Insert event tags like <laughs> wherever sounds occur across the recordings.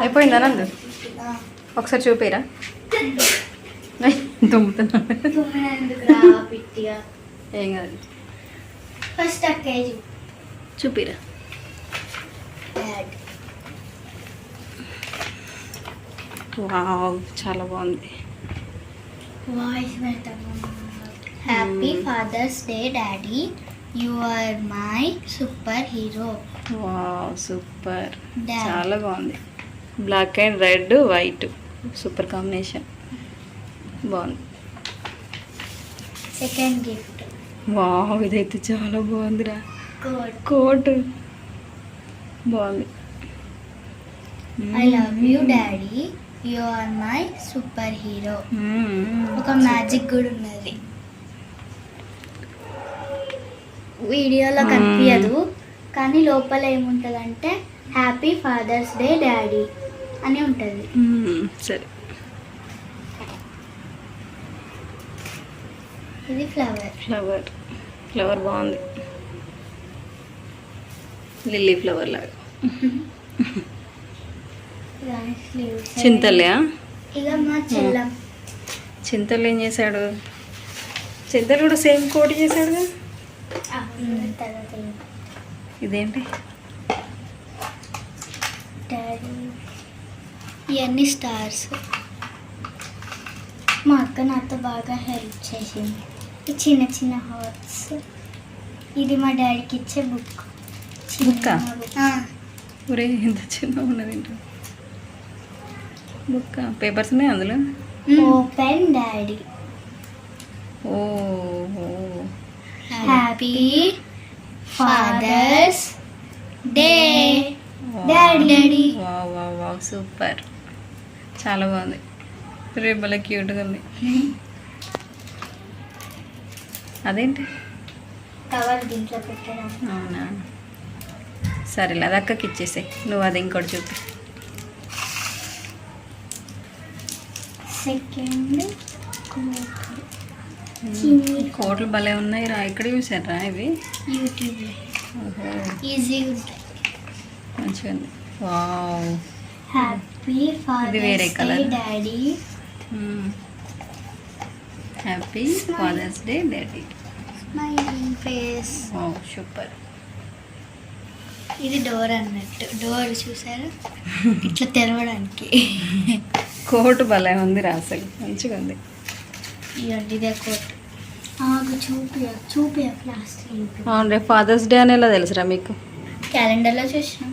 అయిపోయిందా నందు? ఒకసారి చూపిరా. తుమ్ముతున్నా ఏం కాదు. ఫస్ట్ చూపిరా. వావ్ చాలా బాగుంది. Happy father's day daddy you are my super hero wow super. చాలా బాగుంది. Black and red white super combination బాగుంది. సెకండ్ గిఫ్ట్ వావ్ ఇదైతే చాలా బాగుందిరా. కోట్ బాగుంది. I love you daddy you are my super hero. ఒక మ్యాజిక్ కూడా ఉన్నది. వీడియోలో. కనిపించదు కానీ లోపల ఏముంటుందంటే హ్యాపీ ఫాదర్స్ డే డాడీ అని ఉంటుంది. సరే. ఇది ఫ్లవర్. ఫ్లవర్. ఫ్లవర్ బాగుంది. లిల్లీ ఫ్లవర్ లాగా. <laughs> చింతలే ఇక మా చెల్లం. చింతలు ఏం చేశాడు? చింతలు కూడా సేమ్ కోట్ చేశాడుగా? ఇదేంటి? డాడీ ఇవన్నీ స్టార్స్ మా అక్క నాతో బాగా హెల్ప్ చేసింది. చిన్న చిన్న హార్ట్స్ ఇది మా డాడీకి ఇచ్చే బుక్ ఆ? ఒరే ఎంత చిన్న ఉన్నది బుక్ పేపర్స్ ఉన్నాయి అందులో? Open daddy oh happy father's day daddy super చాలా బాగుంది. రేపు భలే క్యూట్గా ఉంది. అదేంటి? అవునా? సరేలే అది అక్కకి ఇచ్చేసే. నువ్వు అది ఇంకోటి చూపి. సెకండ్ కోట్లు భలే ఉన్నాయి రా ఇక్కడ చూసారా ఇవి. ఉంటాయి. మంచిగా ఉంది. వావ్. హ్యాపీ ఇది వేరే colour. Daddy happy father's day daddy face wow super ఇది డోర్ అన్నట్టు. డోర్ చూసారా? ఇట్లా తెరవడానికి. కోట్ భలే ఉంది రా అసలు. మంచిగా ఉంది. ఇవ్వండి ఇదే కోట్. చూపియ ప్లాస్టిక్ అవును రేపు ఫాదర్స్ డే అని ఎలా తెలుసురా మీకు? క్యాలెండర్లో చూసినాం.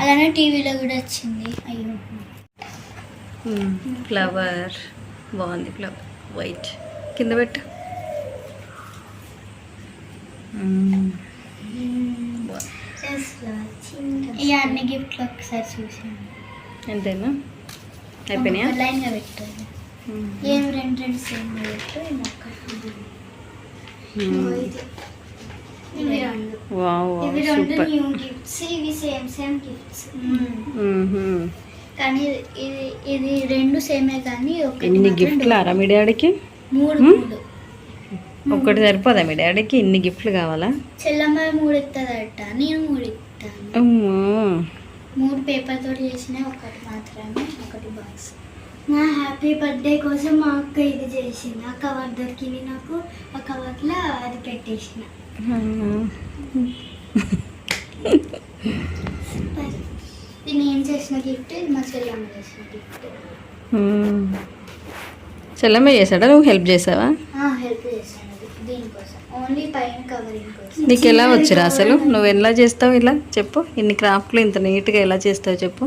అలానే టీవీలో కూడా వచ్చింది. అయ్యో. ఫ్లవర్ బాగుంది ఫ్లవర్ వైట్ కింద పెట్టు. ఈ అన్ని గిఫ్ట్లు ఒకసారి చూసాను. అంతేనా? అయిపోయినాయా? లైన్గా. ఏం రెండు రెండు సేమ్ పెట్టు ఇది ఒక్కటి. మ్మ్. ఇది. ఇవి రెండు వావ్ ఇవి వావ్ రెండు సూపర్ న్యూ గిఫ్ట్స్ ఇవి సేమ్ సేమ్ గిఫ్ట్స్ మ్మ్హ్మ్. కానీ ఇది ఇది రెండు సేమే కానీ ఒకటి ఎన్ని మాత్రం గిఫ్ట్లు ఆరా మీ డాడీకి మూడు మ్మ్? మూడు ఒక్కటి సరిపోదా మీ డాడీకి ఇన్ని గిఫ్ట్లు కావాలా చెల్లమ్మ మూడు ఇస్తుందట నేను మూడు ఇస్తాను అమ్మో మూడు పేపర్ తోటి చేసిన ఒకటి మాత్రమే ఒకటి బాక్స్ నా హ్యాపీ బర్త్డే కోసం మా అక్క ఇది చేసింది. ఆ కవర్ దొరికింది నాకు. ఆ కవర్లో అది పెట్టేసిన. నేను చేసిన గిఫ్ట్? మా చెల్లమ్మ చేసిన గిఫ్ట్. మ్మ్. చెల్లమ్మ చేశాడా? నువ్వు హెల్ప్ చేసావా? హెల్ప్ చేశాను. దీనికోసం. ఓన్లీ పైన కవరింగ్ కోసం. నీకు ఎలా వచ్చిరా అసలు? నువ్వు ఎలా చేస్తావు ఇలా? చెప్పు. ఇన్ని క్రాఫ్ట్లు ఇంత నీట్గా ఎలా చేస్తావు చెప్పు?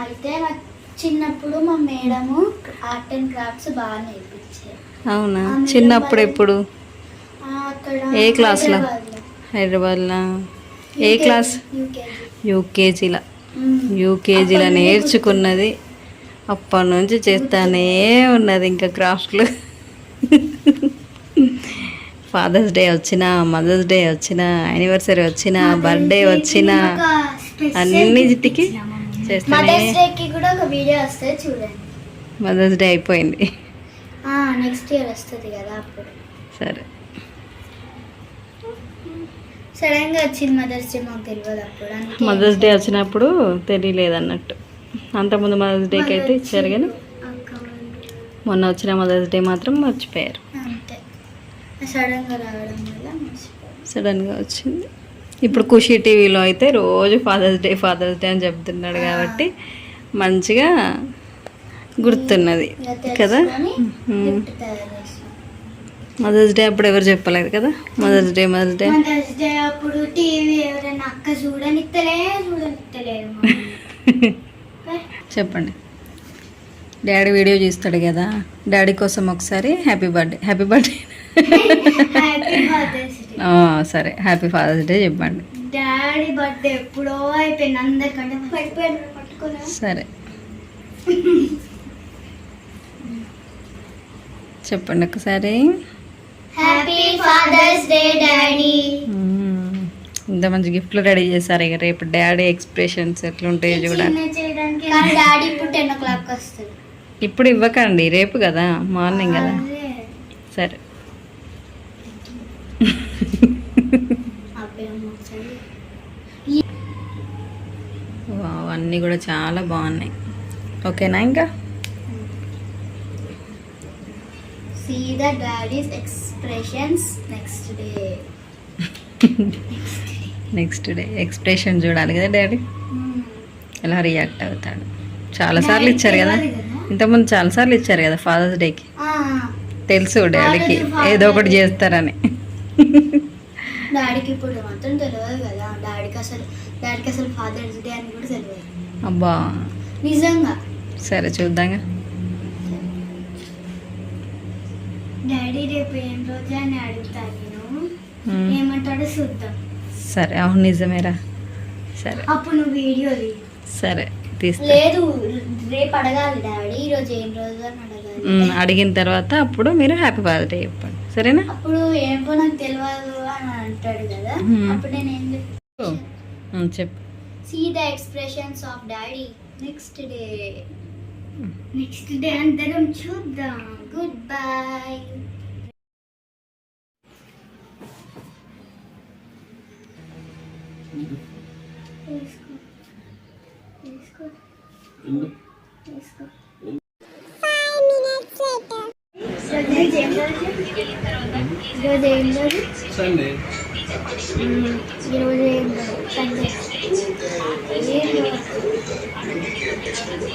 అయితే నాకు చిన్నప్పుడు మా మేడము ఆర్ట్ అండ్ క్రాఫ్ట్స్ బాగా నేర్పించారు అవునా? చిన్నప్పుడు ఎప్పుడు? ఏ క్లాస్లో? హైదరాబాద్లో. ఏ క్లాస్? యూకేజీ. యూకేజీలో. యూకేజీలో నేర్చుకున్నది. అప్పటి నుంచి చేస్తానే ఉన్నది ఇంకా క్రాఫ్ట్లు. ఫాదర్స్ డే వచ్చినా మదర్స్ డే వచ్చినా యానివర్సరీ వచ్చినా బర్త్డే వచ్చినా అన్నిటికి. చేస్తానే. మదర్స్ డేకి కూడా ఒక వీడియో వస్తుంది చూడండి. మదర్స్ డే అయిపోయింది. నెక్స్ట్ ఇయర్ వస్తుంది కదా అప్పుడు. సరే. సడన్గా వచ్చింది మదర్స్ డే మాకు తెలియదు అప్పుడు మదర్స్ డే వచ్చినప్పుడు తెలియలేదు అన్నట్టు అంతకుముందు మదర్స్ డేకి అయితే ఇచ్చారు కానీ. మొన్న వచ్చిన మదర్స్ డే మాత్రం మర్చిపోయారు. అంతే. సడన్గా రావడం వల్ల. సడన్గా వచ్చింది. ఇప్పుడు ఖుషి టీవీలో అయితే రోజు ఫాదర్స్ డే ఫాదర్స్ డే అని చెప్తున్నాడు కాబట్టి మంచిగా గుర్తున్నది కదా. మదర్స్ డే అప్పుడు ఎవరు చెప్పలేదు కదా? Mother's day mother's day mother's day అప్పుడు టీవీ ఎవరైనా అక్క చూడనిత్తలే చూడనిత్తలేదు మమ్మల్ని. <laughs> చెప్పండి. డాడీ వీడియో చూస్తాడు కదా? డాడీ కోసం ఒకసారి హ్యాపీ బర్త్డే హ్యాపీ బర్త్డే <laughs> సరే. హ్యాపీ ఫాదర్స్ డే చెప్పండి. డాడీ బర్త్డే ఎప్పుడో అయిపోయింది. అందరికంటే సరే. చెప్పండి ఒకసారి హ్యాపీ ఫాదర్స్ డే డాడీ మ్మ్. ఇంత మంచి గిఫ్ట్లు రెడీ చేశారు ఇక రేపు డాడీ ఎక్స్ప్రెషన్స్ ఎట్లుంటాయో చూడాలి. చేయడానికి కానీ డాడీ ఇప్పుడు టెన్ ఓ క్లాక్ వస్తుంది ఇప్పుడు ఇవ్వకండి రేపు కదా మార్నింగ్ కదా. సరే అబ్బాయి అమ్మ ఒకసారి వావ్, అన్నీ కూడా చాలా బాగున్నాయి. ఓకేనా ఇంకా? See the daddy's expressions next day next day expression చూడాలి కదా డాడీ ఎలా రియాక్ట్ అవుతాడు? చాలా సార్లు ఇచ్చారు కదా? ఇంతకుముందు చాలా సార్లు ఇచ్చారు కదా ఫాదర్స్ డేకి తెలుసు డాడీకి ఏదో ఒకటి చేస్తారని. డాడీకి ఇప్పుడు మాత్రం తెలియదు కదా. డాడీకి అసలు డాడీకి అసలు ఫాదర్స్ డే అని కూడా తెలియదు అబ్బా. నిజంగా? సరే చూద్దాంగా డాడీ రేపు ఏం రోజు అని అడుగుతాను నేను. ఏమంటాడో చూద్దాం. సరే అవును నిజమేరా. సరే. అప్పుడు నువ్వు వీడియో. సరే లేదు రేపు అడగాలి డాడీ ఈ రోజు ఏం రోజు అని అడగాలి. అడిగిన తర్వాత అప్పుడు మీరు హ్యాపీ ఫాదర్ డే చెప్పండి. సరేనా? అప్పుడు ఏంటో నాకు తెలియదు అంటాడు కదా. అప్పుడు నేను ఏం చెప్పు see the expressions of daddy next day next day అందరం చూద్దాం. గుడ్ బై తీసుకో తీసుకో తీసుకో ఈరోజు ఏం రోజు? సండే ఈరోజు ఏం రోజు? సండే?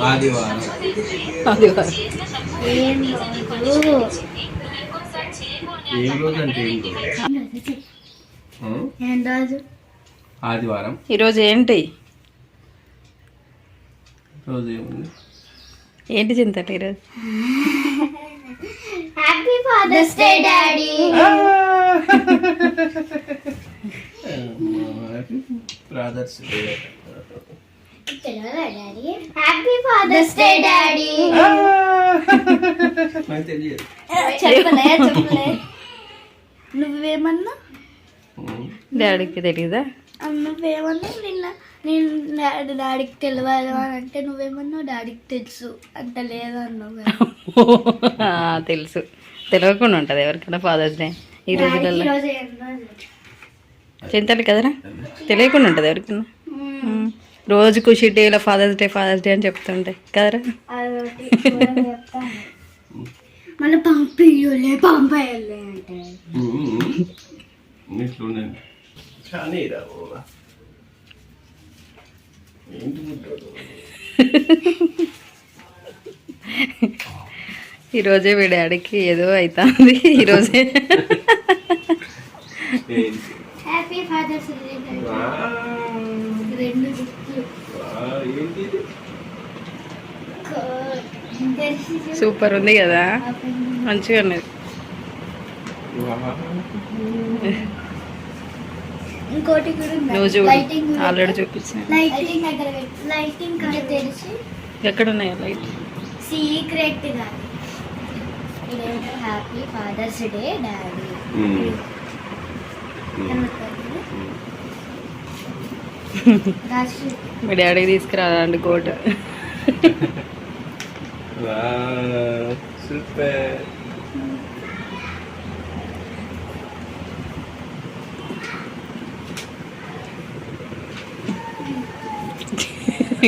ఆదివారం ఆదివారం ఏం రోజు? ఏం రోజు అంటే ఏం రోజు ఆదివారం ఈరోజు ఏంటి రోజు ఏముంది ఏంటి చింతలు ఈరోజు happy father's day daddy? Brothers day happy father's day daddy చెప్పలే చెప్పలే. నువ్వేమన్నా? డాడీకి తెలీదా? నువ్వేమన్నా నిన్న నేను డాడీ డాడీకి తెలియదు అని అంటే నువ్వేమన్నా డాడీకి తెలుసు. అంత లేదన్నావు కదా. తెలుసు. తెలియకుండా ఉంటుంది ఎవరికైనా ఫాదర్స్ డే ఈ రోజులలో? చింతలు కదరా? తెలియకుండా ఉంటుంది ఎవరికైనా. మ్మ్. రోజు ఖుషి డేలో ఫాదర్స్ డే ఫాదర్స్ డే అని చెప్తుంటే కదరా? మన పంపియ్యలే పంపేయలే అంటే ఇట్లుండండి కానీ రా బాబా ఏంటి ముద్దు? ఈరోజే మీ డాడీకి ఏదో అవుతుంది ఈరోజే? Happy fathers. సూపర్ ఉంది కదా. మంచిగా ఉన్నది. ఇంకోటి. నువ్వు చూడు. ఆల్రెడీ. చూపించిన. లైటింగ్. లైటింగ్ తెరిచి ఎక్కడ ఉన్నాయి light secret happy father's day daddy మీ డాడీకి తీసుకురాదండి కోట్? వావ్, సూపర్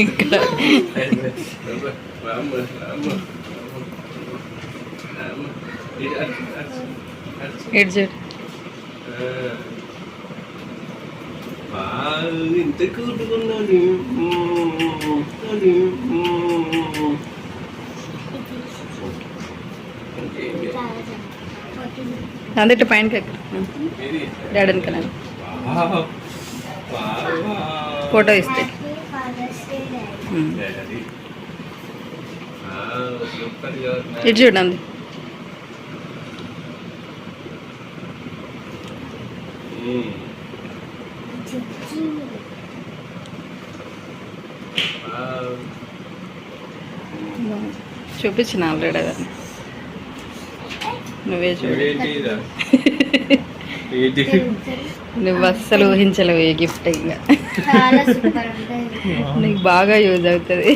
ఇక్కడ రామ్మ రామ్మ రామ్మ ఇది అటు అటు అటు ఇటు చూడు వావ్, ఇంత కూటుకున్నది అది అందులో పైనకి ఎక్కడ డాడీ వెనకాల ఫోటో ఇస్తే ఉమ్. ఇటు చూడండి. చూపించిన ఆల్రెడీ అది. నువ్వే చూడు. <laughs> నువ్వు అస్సలు ఊహించలేవు ఈ గిఫ్ట్ ఇంకా. నీకు బాగా యూజ్ అవుతుంది.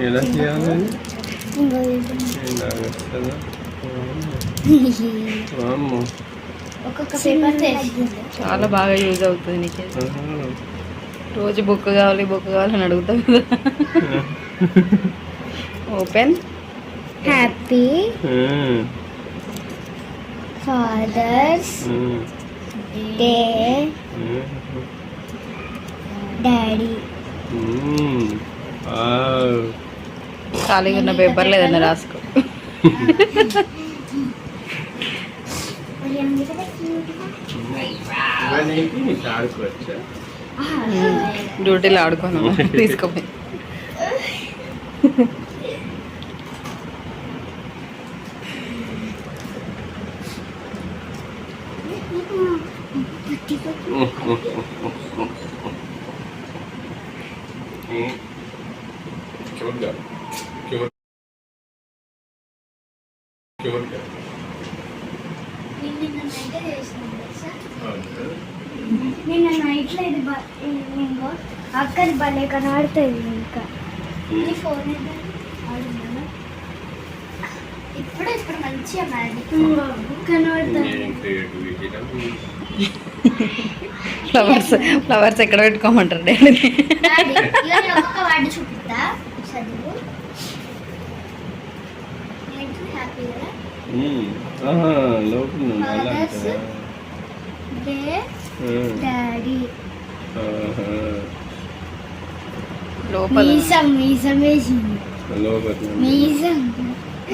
ఎలా <laughs> చాలా బాగా యూజ్ అవుతుంది నీకు. రోజు బుక్ కావాలి బుక్ కావాలని అడుగుతావు కదా. <laughs> Open. Happy. Father's day daddy ఖాళీగా ఉన్న పేపర్లు ఏదైనా రాసుకో. డ్యూటీలో ఆడుకోను. <laughs> తీసుకోపోయి. చూడగా చూడ చూడగా నిన్న నైట్ చేసినాం నిన్న నైట్లో ఇది బ- ఇంకో అక్కడి భలే కనబడుతుంది ఇంకా ఈ ఫోన్ ఆడుందా ఇప్పుడు ఇప్పుడు మంచిగా మ్యాజిక్ కనబడుతుంది <laughs> ఫ్లవర్స్ ఫ్లవర్స్ ఎక్కడ పెట్టుకోమంటారు డాడీ,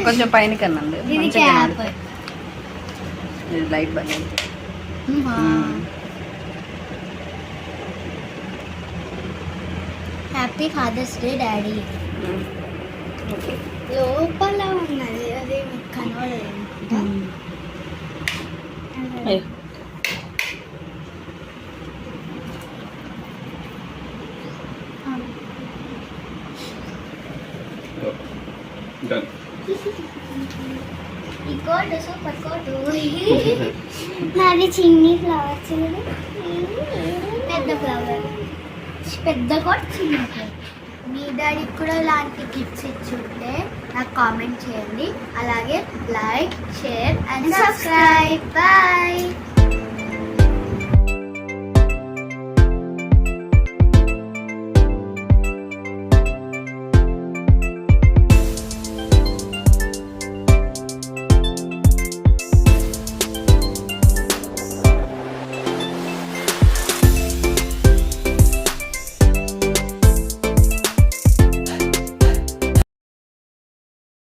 కొంచెం పైన కన్నా ఇది క్యాప్. ఇది లైట్ బంద్ happy father's day daddy okay లోపల ఉన్నది అది మీకు కనబడలేదు అయ్యో Done. ఈ కోట్ సూపర్ కోట్ నాది చిన్ని ఫ్లవర్ చూడు పెద్ద ఫ్లవర్ పెద్ద కోట్ చిన్న కోట్ మీ డాడీకి కూడా ఇలాంటి గిఫ్ట్స్ ఇచ్చుంటే నాకు కామెంట్ చేయండి అలాగే like share and subscribe bye